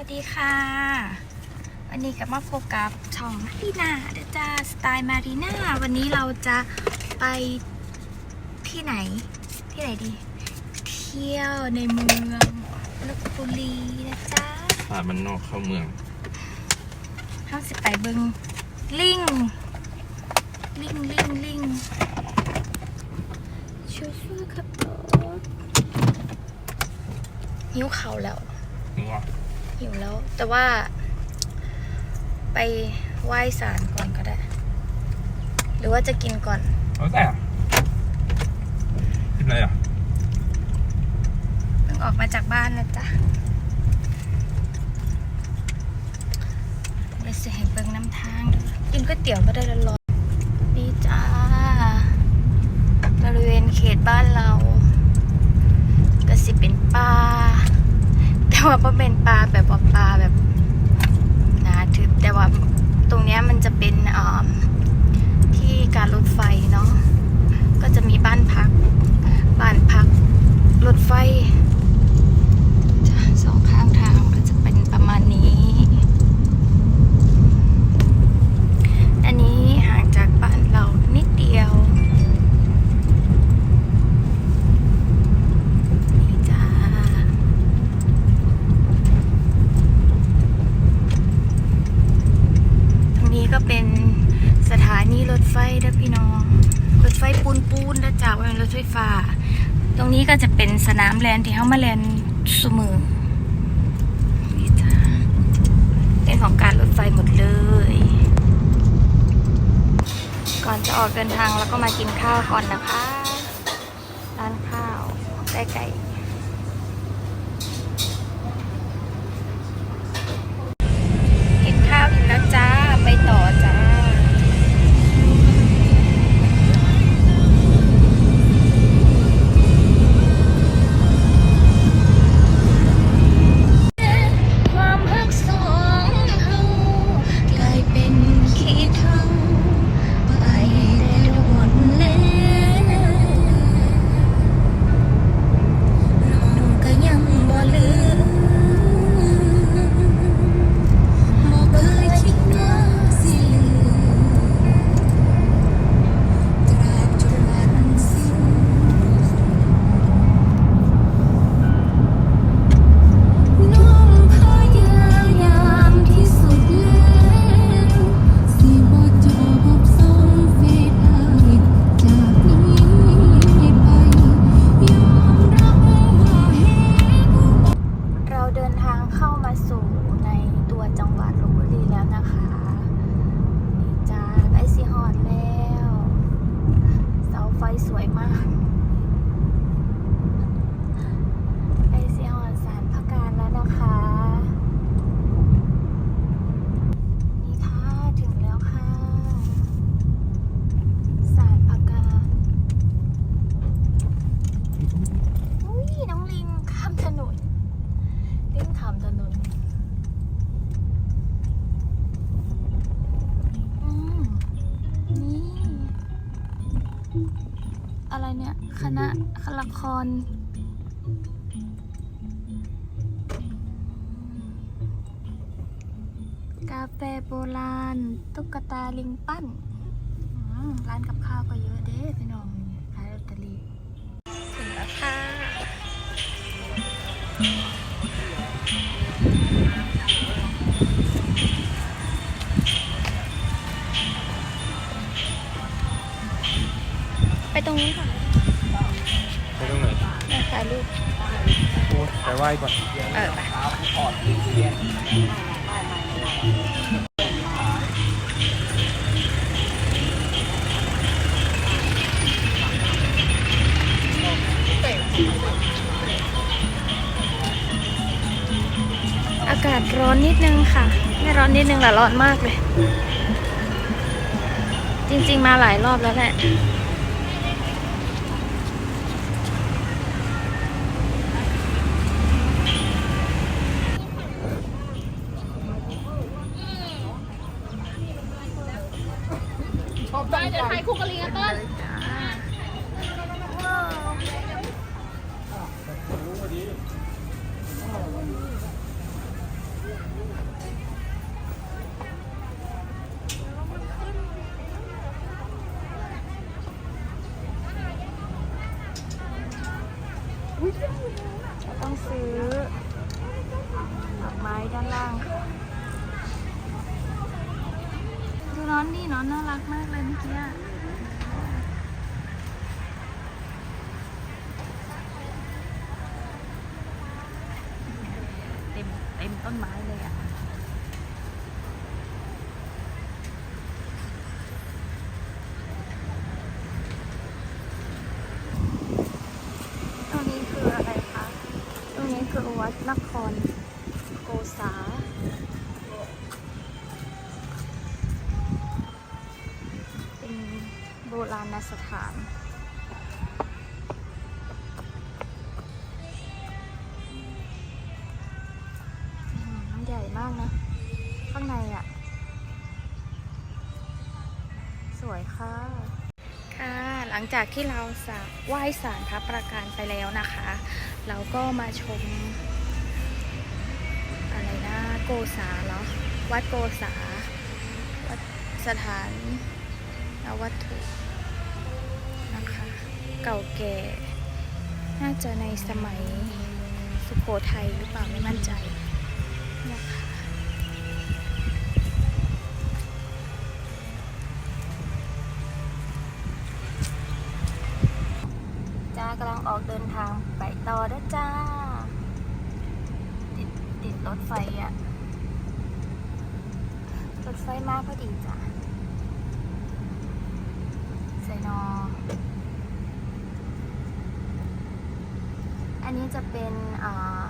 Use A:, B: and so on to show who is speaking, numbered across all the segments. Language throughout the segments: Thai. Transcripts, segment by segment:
A: วัสดีค่ะ วันนี้กลับมาพบกับช่องมารีนาเดจ้าสไตล์มารีนาวันนี้เราจะไปที่ไหน ที่ไหนดี เที่ยวในเมืองลบบุรีนะจ๊ะ
B: พามันนอกเข้าเมือง
A: ห้าสิบไปเบิงลิงลิงลิงลิงช่วยช่วยๆครับผมหิวเขาวแล้ว
B: งัว
A: หิวแล้ว แต่ว่า ไปไหว้ศาลก่อนก็ได้ หรือว่าจะกินก่อน
B: เอาแต่กินอะไรอะ
A: เพิ่งออกมาจากบ้านนะจ๊ะเดี๋ยวจะให้เบิ่งน้ำทางเด้อกินก๋วยเตี๋ยวก็ได้ร้อนๆนี่จ้า บริเวณเขตบ้านเรา ก็สิเป็นป่าแต่ว่าบ่เป็นป่าแบบว่าป่าแบบหนาทึบแต่ว่าตรงเนี้ยมันจะ เป็นที่การรถไฟเนาะก็จะมีบ้านพัก บ้านพักรถไฟสองข้างทางก็จะเป็นประมาณนี้นี้ห่างจากบ้านเรานิดเดียว นี่จ้า ตรงนี้ก็ เป็นสถานีรถไฟเด้อพี่น้อง รถไฟปูนปูนนะจ๊ะว่าเป็นรถไฟฟ้า ตรงนี้ก็จะเป็นสนามแลนที่เขามาแลนสมือนี่จ้าเป็นของการรถไฟหมดเลย ก่อนจะออกเดินทางแล้วก็มากินข้าวก่อนนะคะ ร้านข้าวใกล้ๆ คร กาแฟโบราณ ตุ๊กตาลิงปั้นอืมร้านกับข้าวก็เยอะเด้พี่น้องขายลอตเตอรี่ถึงแล้วค่ะไปตรงนี้ค่ะ
B: ไปไหว้ก่อน
A: เออไปอากาศร้อนนิดนึงค่ะ ไม่ร้อนนิดนึงหรอร้อนมากเลย จริง ๆ มาหลายรอบแล้วแหละ
C: ไปเดี๋ยวถ่ายคู่กับลิงกันต้น
A: อ เราต้องซื้อดอกไม้ด้านล่างค่ะดูน้อนนี่น้อนน่ารักมากเลยเมื่อกี้อะเต็มเต็มต้นไม้ มากนะ ข้างในอะ สวยค่ะ ค่ะ หลังจากที่เราสาไหว้สารพระประการไปแล้วนะคะ เราก็มาชม อะไรนะ โกษาเหรอวัดโกษา วัดสถานวัตถุนะคะ เก่าแก่ น่าจะในสมัยสุโขทัยหรือเปล่าไม่มั่นใจ ออกเดินทางไปต่อแล้จ้า ติดติดรถไฟอะรถไฟมาพอดีจ้าใส่นอ อันนี้จะเป็นอ่า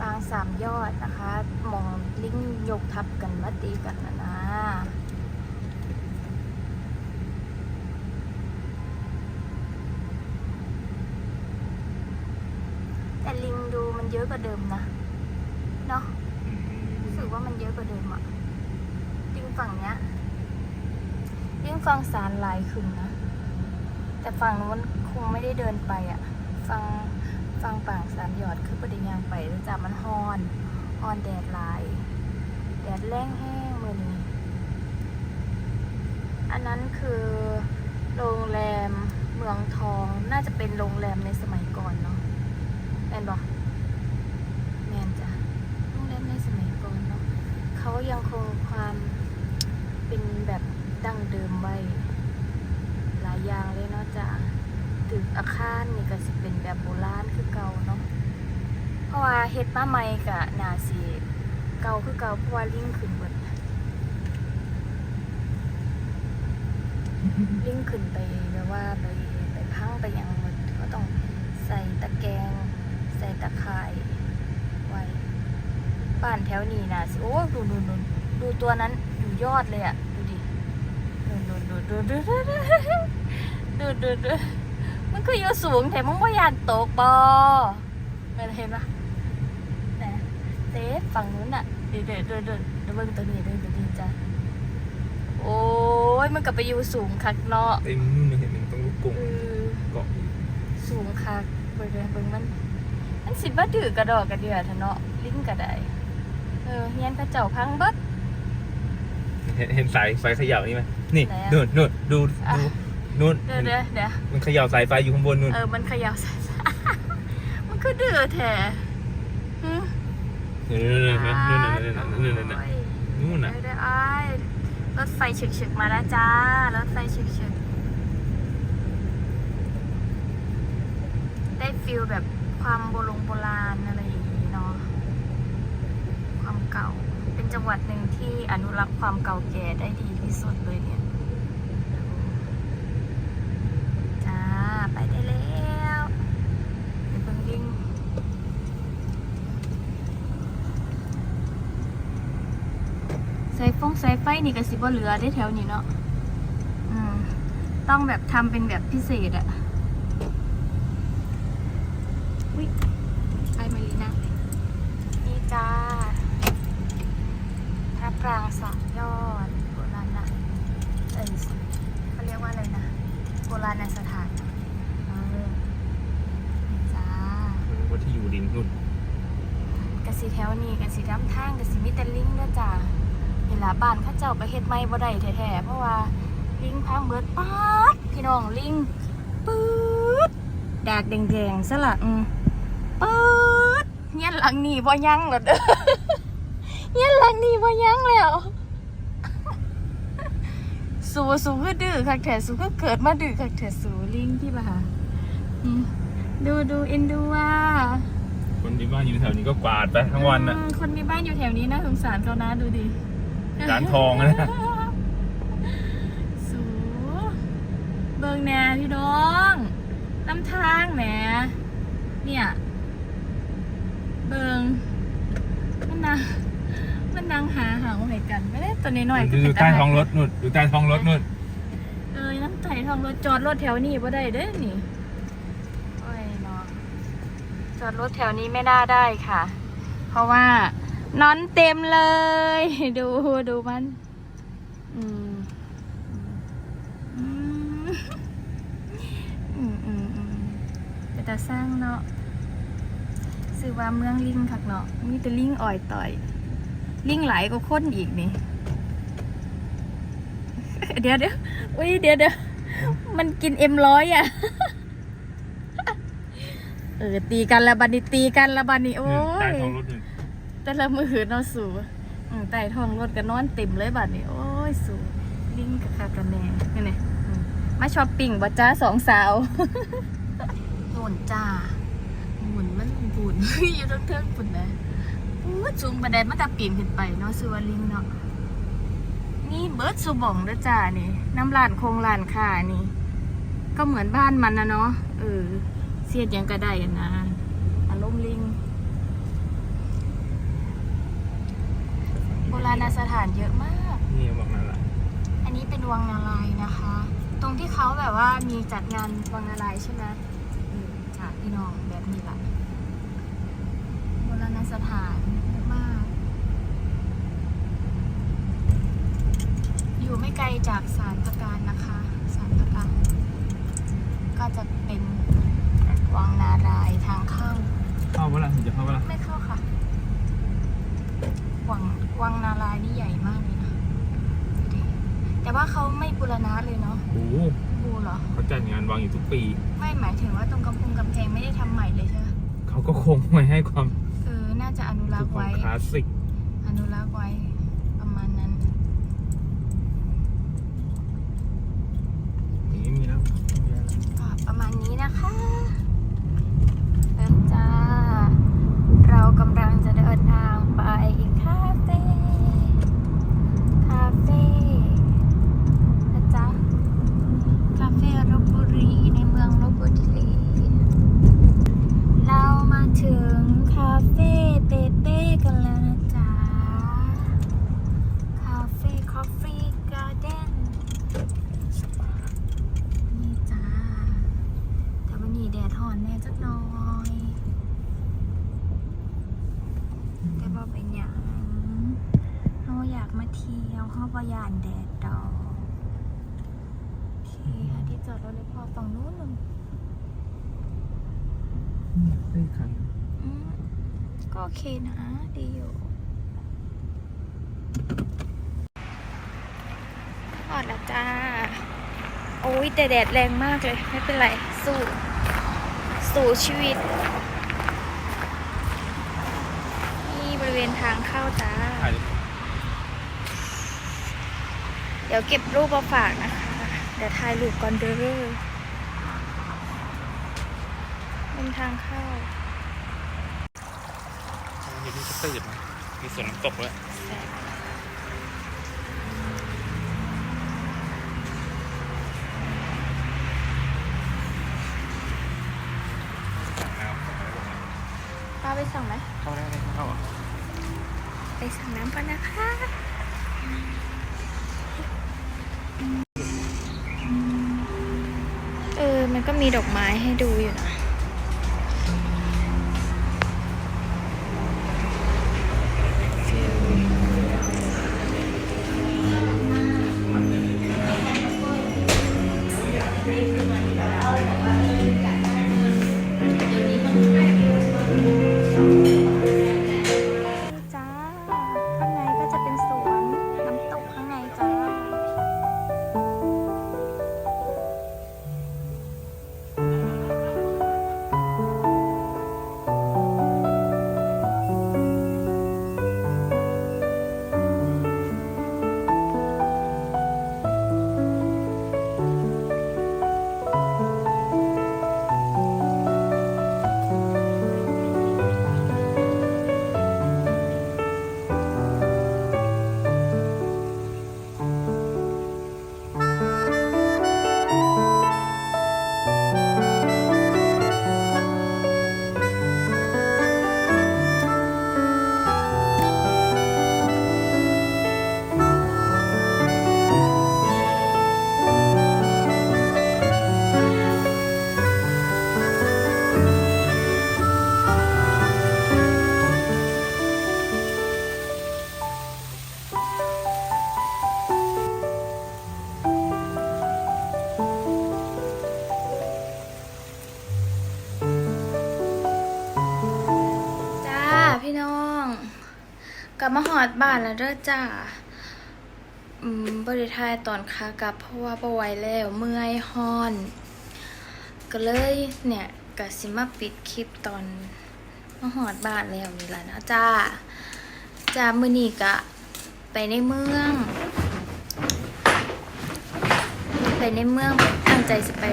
A: ปางสามยอดนะคะ มองลิงยกทับกันมาตีกันนะนะ แต่ลิงดูมันเย อะกว่าเดิมนะเนาะรู้สึกว่ามันเยอะกว่าเดิมอะลิงฝั่งเนี้ยลิงฝั่งสารลายขึ้นนะ แต่ฝั่งนู้นคงไม่ได้เดินไปอะฝั่งฝั่งป่างสามหยอดคือประเด็นยางไปแล้วจ้ะมันฮอนฮอนแดดหลาย แดดแรงแห้งมือนี้ อันนั้นคือโรงแรมเมืองทองน่าจะเป็นโรงแรมในสมัยก่อนเนาะแมนบอก แมนจ้ะโรงแรมในสมัยก่อนเนาะเขายังคงความเป็นแบบดั้งเดิมไว้ หลายอย่างเลยเนาะจ้ะตึกอาคารนี่ก็สิเป็นแบบโบราณคือเก่าเนาะเพราะว่าเฮ็ดมาใหม่กะนาสิเก่าคือเก่าเพราะว่าลิงขึ้นเบิดลิงขึ้นไปแบบว่าไปไปพังไปหยังหมดก็ต้องใส่ตะแกรงใส่ตะข่าย บ้านแถวนี้นะสิโอ้ดูดูดูดูตัวนั้นอยู่ยอดเลยอะดูดิดูดูดูดูดูดูดูดูดูมันคืออยู่สูงแต่มึงว่ยานตกปอไม่เห็นปะไหนเต๊ฝั่งนู้นอะเดี๋ยวเดี๋ยวเดี๋ยวเดี๋ยวเบิ่งตัวนี้เดี๋ยวตัวนี้จ้ะโอ้ยมันกลับไปอยู่สูงคักเนาะ
B: เต็มนู่นเห็นมันต้องลูกกง
A: เกาะสูงคักเบิ่งเด้อเบิ่งมันมันสิบ่ถือกระดอกกระเดือทะเนาะลิ้นก็ได้ เออเฮียนพระเจ้าพังเบิด
B: เห็นเห็นสายไฟเขย่านี่ไหมนี่
A: ไหนอะ
B: นู่นนู่นดู
A: อะ
B: ดูนู่น
A: เดี๋ยวเดี๋ยวเดี๋ยว
B: มันเขย่าสายไฟอยู่ข้างบนนู่น
A: เออมันเขย่า มันคือดื้อแท้หึ
B: นู่นนู่นนู่นนู่นนู่นนู่นนู่นนู่น
A: โอ้ย
B: นู่นน่ะ
A: เดี๋ยวเดี๋ยวอ้ายรถไฟฉึกๆมาแล้วจ้ารถไฟฉึกๆได้ฟิลแบบความโบราณโบราณอะไรอย่างนี้เนาะความ เก่า เป็นจังหวัดหนึ่งที่อนุรักษ์ความเก่าแก่ได้ดีที่สุดเลยเนี่ย จ้า ไปได้แล้วไปเบิ่งลิงสายฟงสายไฟนี่ก็สิบ่เหลือได้แถวนี้เนาะ อืม ต้องแบบทำเป็นแบบพิเศษอะอุ้ยไปมารีนะนี่จ้า พระปรางสามยอดโบราณนะเอ้ยเขาเรียกว่าอะไรนะ โบราณสถานเออนี่จ้า
B: วัดที่อยู่ดินนู่น
A: กสิแถวนี้กสิดำทางกสิมิแต่ลิงเด้อจ้าเห็นละบ้านเข้าเจ้าก็เฮ็ดไม่บ่ได้แท้ๆเพราะว่าลิงพังเบิดป๊าดพี่น้องลิงปื๊ดแดากแดงๆซะละอืมปื๊ดเงี้ยนหลังนี่บ่ยังหรอเด้อเงี้ยนหลังนี่บ่ยังแล้ว สูสูก็ดื้อคักแถสูก็เกิดมาดื้อคักแถสูลิงที่บ้าอืมดูดูเอ็นดูว่า
B: คนที่บ้านอยู่แถวนี้ก็กวาดไปทั้งวันน่ะ
A: อืมคนมีบ้านอยู่แถวนี้น่าสงสารเขานะดูดิ
B: ร้านทองอะนะ
A: สูเบิงแหน่พี่น้องน้ำทางแหมเนี่ย เบิงมันนางมั นนางหาหางเหมือนกันไม่ได้ตัวนี้หน่อยๆก็
B: ดู
A: เป็น
B: ใต้ท้องรถนู่นดูใต้ท้องรถนู่น
A: เอ้ยน้ำไถ่ทองรถจอดรถแถวนี้บ่ได้เด้อนี่โอ้ยเนาะจอดรถแถวนี้ไม่น่าได้ค่ะ เพราะว่านอนเต็มเลย ดูดูมันอืมอืมอืมอืมอืมเป็นตาสร้างเนาะสื่อว่าเมืองลิงคักเนาะมีแต่ลิงอ่อยต่อย ลิงหลายก็คนอีกนี่ เดี๋ยวเดี๋ยวอุ้ยเดี๋ยวเดี๋ยวมันกินเอ็มร้อยอะ เออตีกันละบันนี้ตีกันละบันนี้โอ้
B: ใต้
A: ย
B: ท้องรถนู่น
A: แต่ละมือเนาะสูอืมไต่ท้องรถก็นอนเต็มเลยบัดนี้โอ้ยสูลิงกับคากันแน่นี่นี่อืมมาช้อปปิ้งบ่จ้าสองสาวโหนจ้าหมุนมันบุนอยู่ทั้งเทิงปุ่นนะ อู้จุงบันไดมันตะปีนขึ้นไปเนาะสูว่าลิงเนาะนี่เบิร์ดสูบ่องเด้อจ้านี่น้ำลานโคงลานค่านี่ ก็เหมือนบ้านมันนะเนาะเออเสียดหยังก็ได้อะนะอารมณ์ลิง โบราณสถานเยอะมาก
B: นี่บอกนั่นแหละ
A: อันนี้เป็นวังนาลายณ์นะคะ ตรงที่เขาแบบว่ามีจัดงานวังนาลายณ์ใช่ไหมอืมค่ะพี่น้องแบบนี้ละโบราณสถานเยอะมาก อยู่ไม่ไกลจากสารพระการนะคะสารพระการก็จะเป็นวังนารายณ์ทางเข้า
B: เข้าเวลาถึงจะเข้าเวลา
A: ไม่เข้าค่ะ วังวังนารายณ์นี่ใหญ่มากเลยนะดูดิแต่ว่าเขาไม่บูรณะเลยเนาะ
B: โอ้โห
A: บูเหรอ
B: เขาจัดงานวางอยู่ทุกปี
A: ไม่หมายถึงว่าตรงกำพงกำแพงไม่ได้ทำใหม่เลยใช่ไหม
B: เขาก็คงไม่ให้ความ
A: เออน่าจะอนุรั
B: คื
A: ก
B: อ
A: ษ์
B: ความ
A: ไว้
B: คลาสสิก
A: อนุรักษ์ไว้ ประมาณนั้น
B: อย่าง นี้มีแล้ว
A: ประมาณนี้นะคะเริ่มจ้า เรากำลังจะเดินทางไปเฟ่ คาเฟ่นะจ๊ะ คาเฟ่ลบบุรีในเมืองลบบุรี เรามาถึงคาเฟ่เต้เต้กันแล้วนะจ๊ะ คาเฟ่คอฟฟี่การ์เด้น นี่จ้า แต่วันนี้แดดหอนแน่จักหน่อย แต่บ่เป็นหยังเราอยากมาเที่ยวเข้าปยานแดดดอกโอเคหาที่จอดรถเลยพอฝั่งนู้นหนึ่ง
B: ได้คัน
A: อืมก็โอเคนะ ดีอยู่ออดล้วจ้า โอ้ยแต่แดดแรงมากเลย ไม่เป็นไร สู้ สู่ชีวิต นี่บริเวณทางเข้าจ้า เดี๋ยวเก็บรูปมาฝากนะคะ เดี๋ยวถ่ายรูปก่อนเด้อเป็นทางเข้า
B: มีที่ตื่นนะมีสวนน้ำตกด้วยสั่งน้ำสั่งอะไรบ้าง
A: ป้าไปสั่งไหม
B: เข้าได้ไหมเข้าอะ
A: ไปสั่งน้ำก่อนนะคะเออมันก็มีดอกไม้ให้ดูอยู่นะ อดบ้านแล้วเด้อจ้าอืมบริทายตอนค้ากลับเพราะว่าปไหวแล้วเมื่อยฮอน ก็เลยเนี่ยกสิมาปิดคลิปตอนมาหอดบ้านแล้วนี่แหละนะจ้าจ้ามือนี้กะไปในเมือง ไปในเมืองตั้งใจจะไป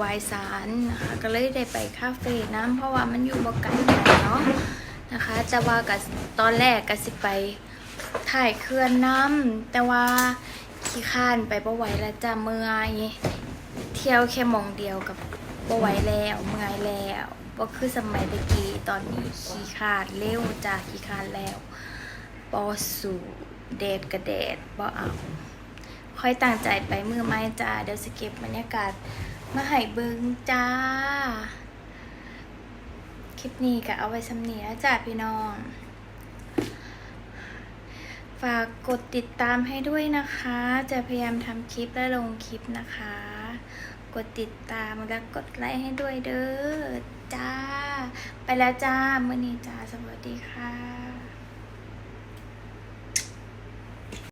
A: วายสารนะคะก็เลยได้ไปคาเฟ่น้ำเพราะว่ามันอยู่บ่ไกลกันเนาะ นะคะแต่ว่ากับตอนแรกก็สิไปถ่ายเคลื่อนน้ำแต่ว่าขี้ข้านไปบ่ไหวแล้วจ้าเมื่อยเที่ยวแค่มองเดียวกับบ่ไหวแล้วเมื่อยแล้วบ่คือสมัยตะกี้ตอนนี้ขี้ขาดเร็วจ้าขี้ขาดแล้วบ่สู่เดทกระเดดบ่เอาค่อยตั้งใจไปมือไม้จ้าเดี๋ยวสเก็บบรรยากาศมาให้เบิงจ้า ลิปนี้ก็เอาไว้สำเนียจ้าพี่น้อง ฝากกดติดตามให้ด้วยนะคะ จะพยายามทำคลิปและลงคลิปนะคะ กดติดตามและกดไลค์ให้ด้วยเด้อจ้า ไปแล้วจ้ามื่อนี้จ้าสวัสดีค่ะ